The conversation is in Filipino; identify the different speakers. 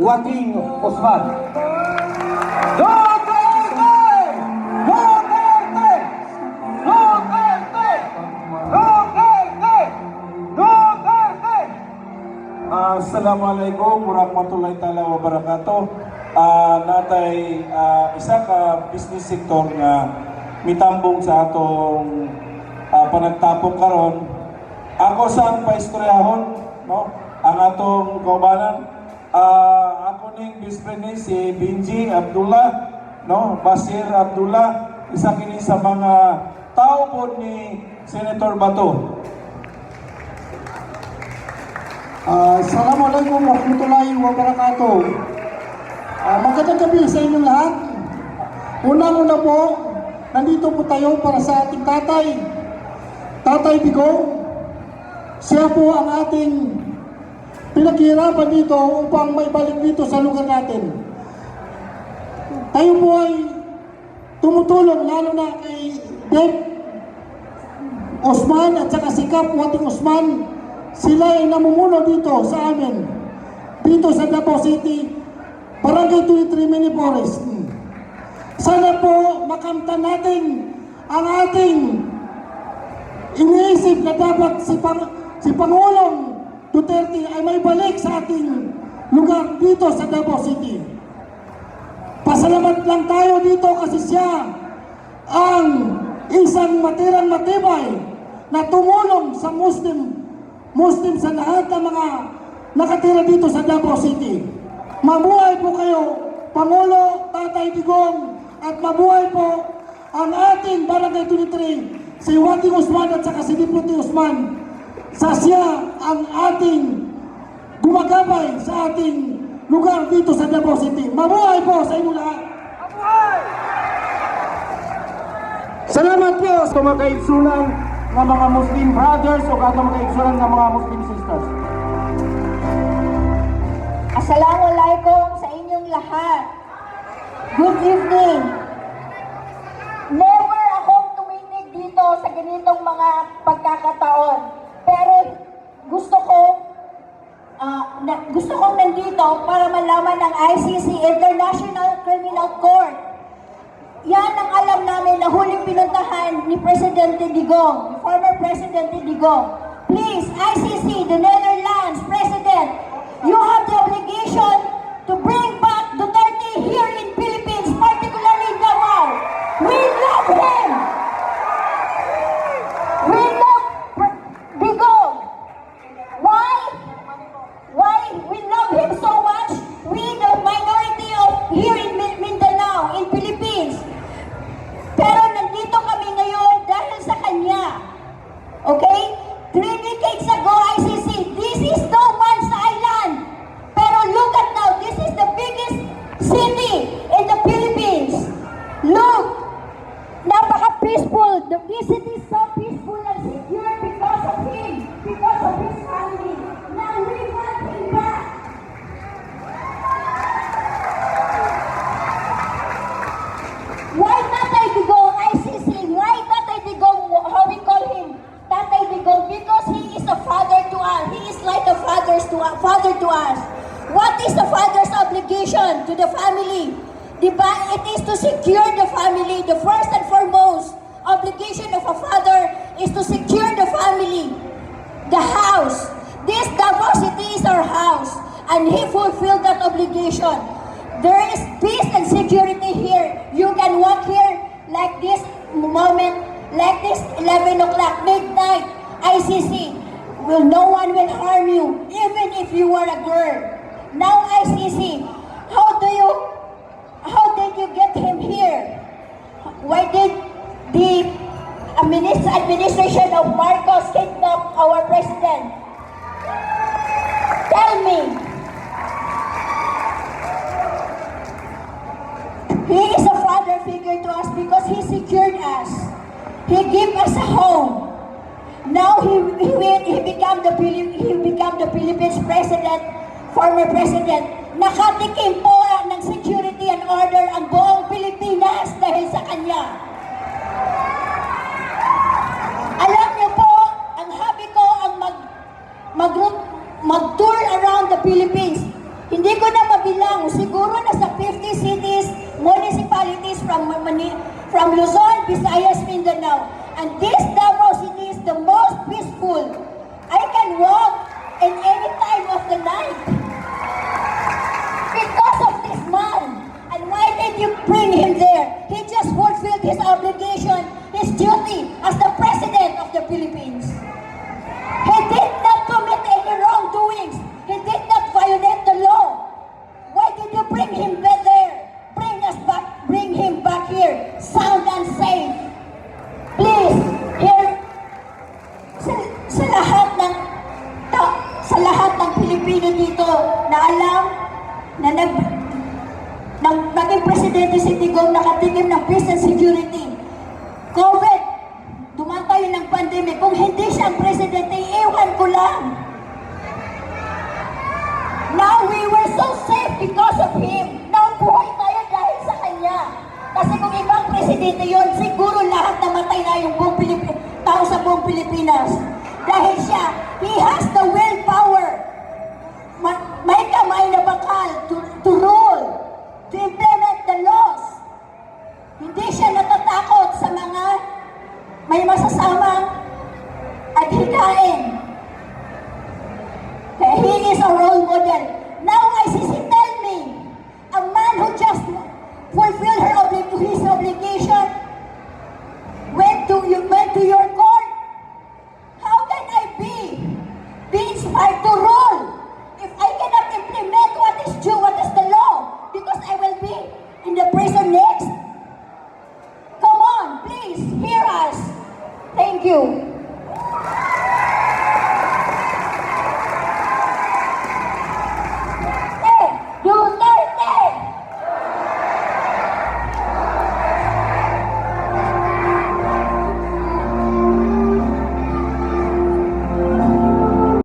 Speaker 1: Duterte! Duterte!
Speaker 2: Ah, Assalamualaikum warahmatullahi taala wabarakatuh. Ah, natay ah, isa ka business sector nga mitambong sa atong ah, panagtapok karon. Ako saan pa istoryahon, no? Ang atong kaubanan ah, ako ning vice president si Binji Abdullah, no? Basir Abdullah, isa kini sa mga tao po ni Senator Bato.
Speaker 3: Ah, Assalamualaikum warahmatullahi wabarakatuh. Ah, magandang gabi sa inyong lahat. Unang-una po, nandito po tayo para sa ating tatay. Tatay Bigo. Siya po ang ating pinaghirapan dito upang maibalik dito sa lugar natin. Tayo po ay tumutulong lalo na kay Deb Osman at saka si Kap Wating Osman sila ay namumuno dito sa amin dito sa Davao City Barangay 23 Mini Forest sana po makamtan natin ang ating iniisip na dapat si, Pang, si Pangulong Duterte ay may balik sa ating lugar dito sa Davao City pasalamat lang tayo dito kasi siya ang isang matirang matibay na tumulong sa Muslim Muslim sa lahat ng mga nakatira dito sa Davao City. Mabuhay po kayo, Pangulo Tatay Digong, at mabuhay po ang ating Barangay 23, si Wating Usman at saka si Deputy Usman, sa siya ang ating gumagabay sa ating lugar dito sa Davao City. Mabuhay po sa inyo lahat!
Speaker 1: Salamat po sa mga kaigsunan ng mga Muslim brothers o kato mga kaigsunan ng mga Muslim sisters.
Speaker 4: Assalamualaikum sa inyong lahat. Good evening. Never akong tuminig dito sa ganitong mga pagkakataon. Pero gusto ko ah, na, gusto kong nandito para malaman ng ICC International Criminal Court. Yan ang alam namin na huling pinuntahan ni Presidente Digong, former Presidente Digong. Please, ICC, the Netherlands Okay? Three the family. The first and foremost obligation of a father is to secure the family. The house. This diversity is our house. And he fulfilled that obligation. There is peace and security here. You can walk here like this moment, like this 11 o'clock, midnight, ICC. Will no one will harm you, even if you are a girl. Now ICC, secured us. He gave us a home. Now he he, will- he become the he become the Philippines president, former president. Nakatikim po ng security and order ang buong Pilipinas dahil sa kanya. Alam niyo po, ang hobby ko ang mag mag mag-tour around the Philippines. Hindi ko na mabilang lang, siguro nasa 50 cities, municipalities from Mani- from Luzon, Visayas, Mindanao. And this Davao City is the most peaceful. I can walk in any time of the night because of this man. And why did you bring him there? He just fulfilled his obligation, his duty as the president 2020 kong nakatikim ng peace and security. COVID, dumaan tayo ng pandemic. Kung hindi siya ang presidente, iwan ko lang. Now we were so safe because of him. Now buhay tayo dahil sa kanya. Kasi kung ibang presidente yon, siguro lahat namatay na yung buong Pilip tao sa buong Pilipinas. Dahil siya, he has the willpower. Ma may kamay na bakal to may masasama at hikain. He is a role model. Now I see tell me, a man who just fulfilled her oblig his obligation went to, you, went to your court. How can I be, be inspired to rule if I cannot implement what is due?